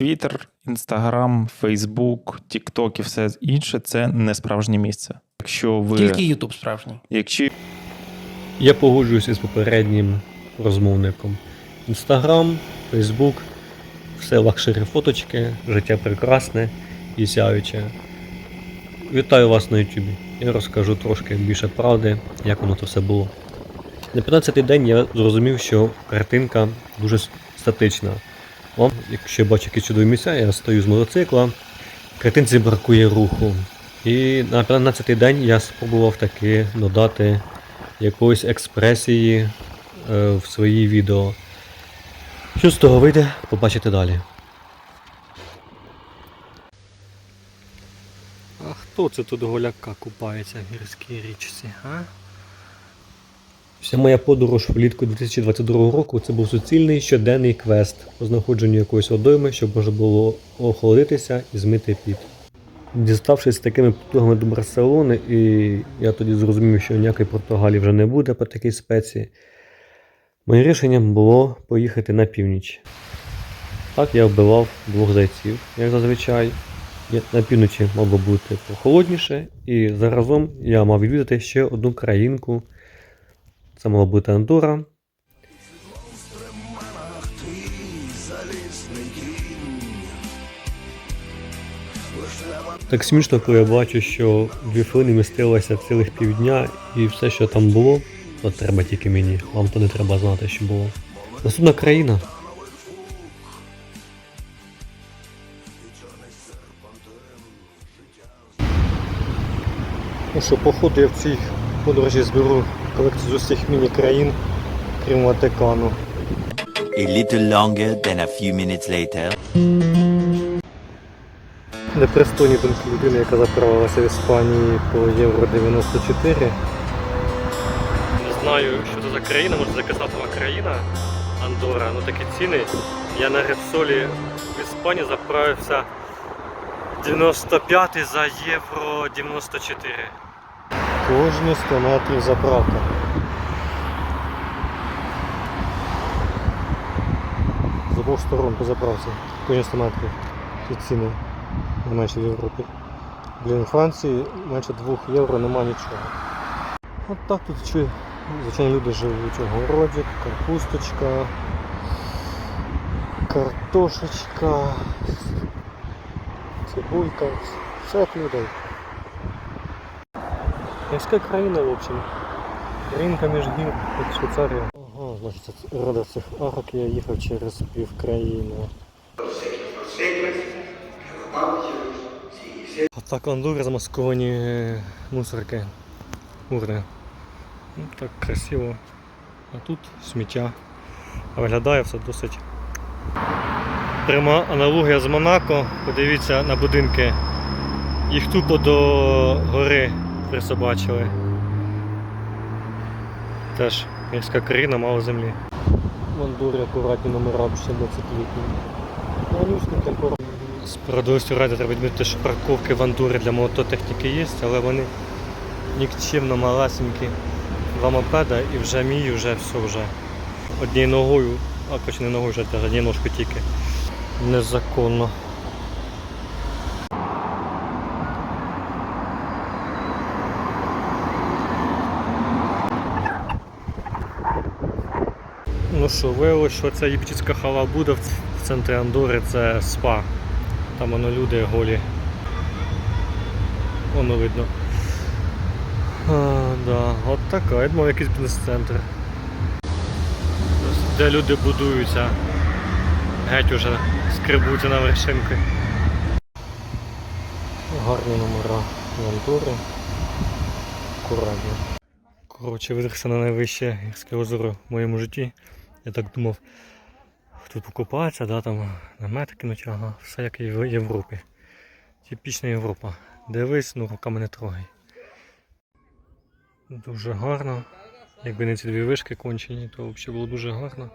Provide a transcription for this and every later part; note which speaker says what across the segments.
Speaker 1: Твіттер, Інстаграм, Фейсбук, Тікток і все інше це не справжнє місце. Якщо ви
Speaker 2: Тільки Ютуб справжній.
Speaker 1: якщо
Speaker 3: Я погоджуюся з попереднім розмовником. Інстаграм, Фейсбук, все лакшері фоточки, життя прекрасне і сяюче. Вітаю вас на Ютубі. Я розкажу трошки більше правди, як воно то все було. На 15-й день я зрозумів, що картинка дуже статична. Вам, якщо я бачу якісь чудові місця, я стою з мотоцикла, картинці бракує руху. І на 15-й день я спробував таки додати якоїсь експресії е, в свої відео. Що з того вийде, побачите далі. А хто це тут голяка купається в гірській річці, а? Вся моя подорож влітку 2022 року це був суцільний щоденний квест по знаходженню якоїсь водойми, щоб можна було охолодитися і змити піт. Діставшись такими потугами до Барселони, і я тоді зрозумів, що ніякої Португалії вже не буде по такій спеції. Моє рішенням було поїхати на північ. Так я вбивав двох зайців, як зазвичай. На півночі би бути прохолодніше, і заразом я мав відвідати ще одну країнку. Це мала бути Андора. Так смішно, коли я бачу, що дві хвилини містилося цілих півдня, і все, що там було, то треба тільки мені. Вам то не треба знати, що було. Наступна країна. Ну що, походу я в цій подорожі зберу колекцію з усіх міні-країн, крім Ватикану.
Speaker 4: A little longer than a few minutes later.
Speaker 3: Непристойні думки людини, яка заправилася в Іспанії по Євро 94. Не знаю, що це за країна, може це касатова країна Андора, ну такі ціни. Я на Репсолі в Іспанії заправився 95 за євро 94. Кожні 100 метрів заправка. З обох сторон по заправці. Кожні 100 метрів. І ціни не менше в Європі. Блін, Франції менше 2 євро нема нічого. От так тут звичайно люди живуть. Огородик, капусточка, картошечка, цибулька, все як людей. Морська країна, в общем. Ринка між гір, як Швейцарія. Ага, значить, рада цих арок я їхав через пів країни. А так Андури замасковані е, мусорки. Урни. Ну, так красиво. А тут сміття. А Виглядає все досить. Пряма аналогія з Монако. Подивіться на будинки. Їх тупо до гори присобачили. Теж мірська країна, мало землі. В Андурі акуратні номера 17-літні. Манюський. Справедливості ради треба відмітити, що парковки в Андурі для мототехніки є, але вони нікчемно малесенькі. Два мопеда і вже мій, вже все вже. Однією ногою, а хоч не ногою вже однією ножкою тільки. Незаконно. Ну що, виявилось, що ця єпчицька хава буде в центрі Андори, це спа. Там воно люди голі. Воно видно. А, да, от така, я думав якийсь бізнес-центр. Де люди будуються. Геть уже скребуться на вершинки. Гарні номера Антури. Акуратні. Коротше, видихся на найвище гірське озеро в моєму житті. Я так думав, тут покупатися, да, там намети кинуть, ага, все як і в Європі. Типічна Європа. Дивись, ну руками не трогай. Дуже гарно. Якби не ці дві вишки кончені, то взагалі було дуже гарно.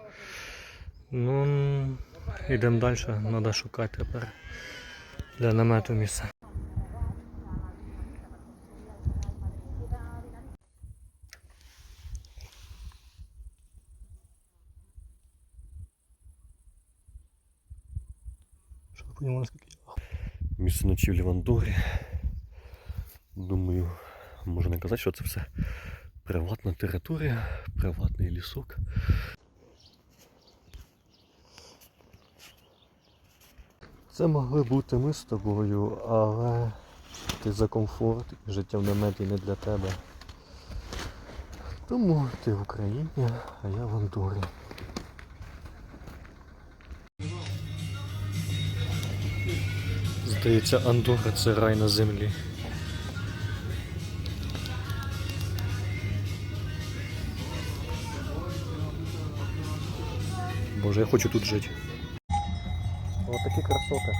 Speaker 3: Ну, йдемо далі, треба шукати тепер для намету місце.
Speaker 5: Понимаю, наскільки я. Місце ночівлі в Андорі. Думаю, можна казати, що це все приватна територія, приватний лісок. Це могли бути ми з тобою, але ти за комфорт і життя в наметі не для тебе. Тому ти в Україні, а я в Андорі. Здається, Андора це рай на землі. Боже, я хочу тут жити. Ось такі красоти.